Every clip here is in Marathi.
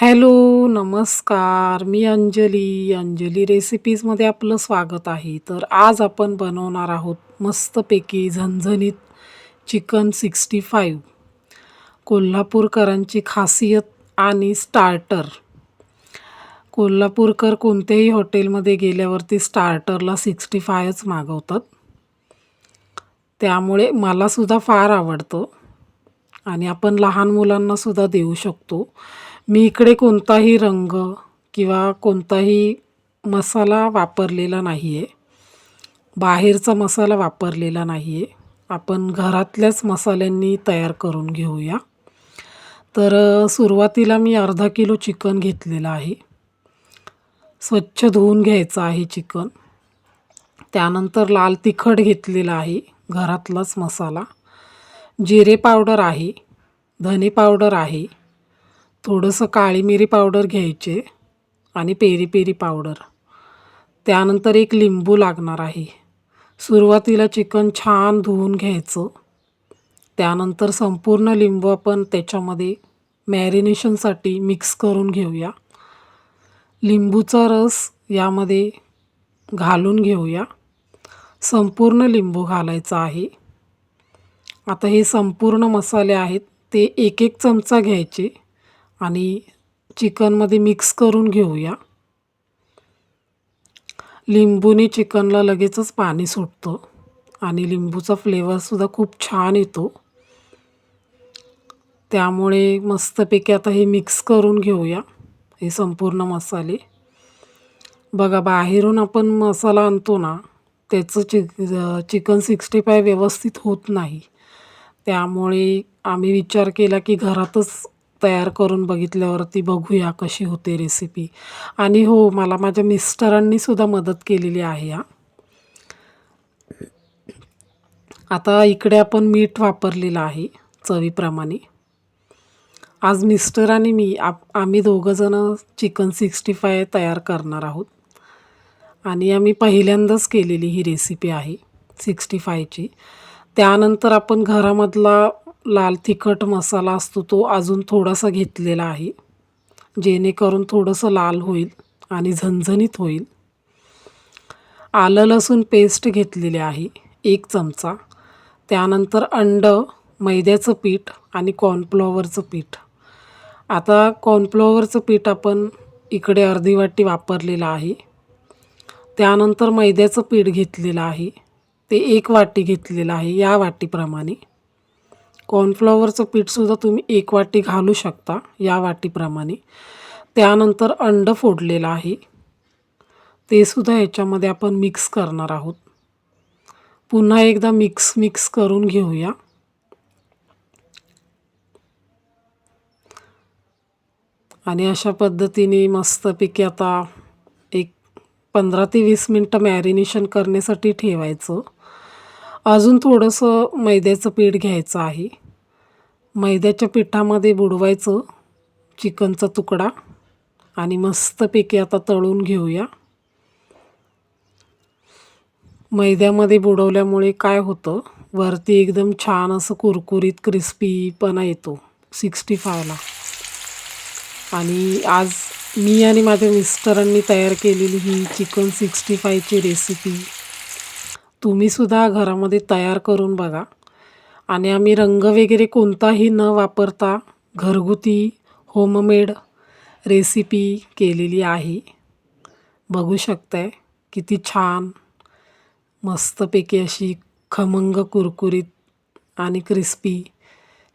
हॅलो नमस्कार. मी अंजली. अंजली रेसिपीजमध्ये आपलं स्वागत आहे. तर आज आपण बनवणार आहोत मस्तपैकी झणझणीत चिकन सिक्स्टी फाईव्ह कोल्हापूरकरांची खासियत आणि स्टार्टर कोल्हापूरकर कोणत्याही हॉटेलमध्ये गेल्यावरती स्टार्टरला सिक्स्टी फायच मागवतात. त्यामुळे मलासुद्धा फार आवडतं. आणि आपण लहान मुलांनासुद्धा देऊ शकतो. मी इकडे कोणताही रंग किंवा कोणताही मसाला वापरलेला नाही आहे बाहेरचा मसाला वापरलेला नाही आहे आपण घरातल्याच मसाल्यांनी तयार करून घेऊया. तर सुरुवातीला मी अर्धा किलो चिकन घेतलेलं आहे. स्वच्छ धुवून घ्यायचं आहे चिकन. त्यानंतर लाल तिखट घेतलेलं आहे घरातलाच मसाला. जिरे पावडर आहे धने पावडर आहे थोडंसं काळी मिरी पावडर घ्यायचे आणि पेरी पेरी पावडर. त्यानंतर एक लिंबू लागणार आहे. सुरुवातीला चिकन छान धुवून घ्यायचं. त्यानंतर संपूर्ण लिंबू आपण त्याच्यामध्ये मॅरिनेशनसाठी मिक्स करून घेऊया. लिंबूचा रस यामध्ये घालून घेऊया. संपूर्ण लिंबू घालायचा आहे. आता हे संपूर्ण मसाले आहेत ते एक एक चमचा घ्यायचे आणि चिकनमध्ये मिक्स करून घेऊया. लिंबूने चिकनला लगेचच पाणी सुटतं आणि लिंबूचा फ्लेवरसुद्धा खूप छान येतो. त्यामुळे मस्तपैकी आता हे मिक्स करून घेऊया हे संपूर्ण मसाले. बघा बाहेरून आपण मसाला आणतो ना त्याचं चि चिकन सिक्स्टी फाय व्यवस्थित होत नाही. त्यामुळे आम्ही विचार केला की घरातच तयार करून बघितल्यावरती बघूया कशी होते रेसिपी आणि हो मला माझ्या मिस्टरांनी सुद्धा मदत केलेली आहे हा. आता इकडे आपण मीठ वापरलेलं आहे चवीप्रमाणे. आज मिस्टर आणि मी आप आम्ही दोघंजणं चिकन सिक्स्टी फाय तयार करणार आहोत. आणि आम्ही पहिल्यांदाच केलेली ही रेसिपी आहे सिक्स्टी फायची. त्यानंतर आपण घरामधला लाल तिखट मसाला असतो तो अजून थोडासा घेतलेला आहे. जेणेकरून थोडंसं लाल होईल आणि झणझणीत होईल. आलं लसूण पेस्ट घेतलेली आहे एक चमचा. त्यानंतर अंड मैद्याचं पीठ आणि कॉर्नफ्लॉवरचं पीठ. आता कॉर्नफ्लॉवरचं पीठ आपण इकडे अर्धी वाटी वापरलेलं आहे. त्यानंतर मैद्याचं पीठ घेतलेलं आहे. ते एक वाटी घेतलेलं आहे या वाटीप्रमाणे. कॉर्नफ्लॉवरचं पीठसुद्धा तुम्ही एक वाटी घालू शकता या वाटीप्रमाणे. त्यानंतर अंड फोडलेलं आहे. ते सुद्धा याच्यामध्ये आपण मिक्स करणार आहोत. पुन्हा एकदा मिक्स मिक्स करून घेऊया. आणि अशा पद्धतीने मस्तपैकी आता एक पंधरा ते वीस मिनटं मॅरिनेशन करण्यासाठी ठेवायचं. अजून थोडंसं मैद्याचं पीठ घ्यायचं आहे. मैद्याच्या पिठामध्ये बुडवायचं चिकनचा तुकडा आणि मस्तपैकी आता तळून घेऊया. मैद्यामध्ये बुडवल्यामुळे काय होतं? वरती एकदम छान असं कुरकुरीत क्रिस्पीपणा येतो सिक्स्टी फायला आणि आज मी आणि माझ्या मिस्टरांनी तयार केलेली ही चिकन सिक्स्टी फायची रेसिपी तुम्हीसुद्धा घरामध्ये तयार करून बघा. आणि आम्ही रंग वगैरे कोणताही न वापरता घरगुती होममेड रेसिपी केलेली आहे. बघू शकताय किती छान मस्तपैकी अशी खमंग कुरकुरीत आणि क्रिस्पी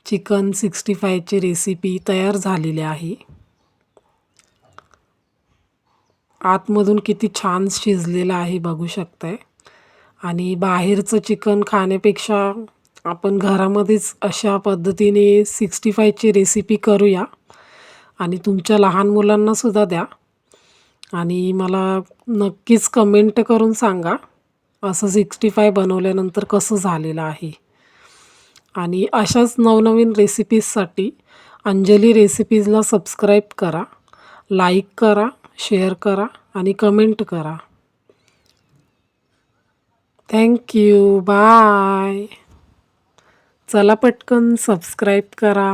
चिकन सिक्स्टी फायची रेसिपी तयार झालेली आहे. आतमधून किती छान शिजलेलं आहे बघू शकताय. आणि बाहेरचं चिकन खाण्यापेक्षा आपण घरामध्येच अशा पद्धतीने सिक्स्टी फायची रेसिपी करूया. आणि तुमच्या लहान मुलांनासुद्धा द्या. आणि मला नक्कीच कमेंट करून सांगा असं सिक्स्टी फाय बनवल्यानंतर कसं झालेलं आहे. आणि अशाच नवनवीन रेसिपीजसाठी अंजली रेसिपीजला सबस्क्राईब करा लाईक करा शेअर करा आणि कमेंट करा. थँक्यू बाय चला पटकन सबस्क्राईब करा.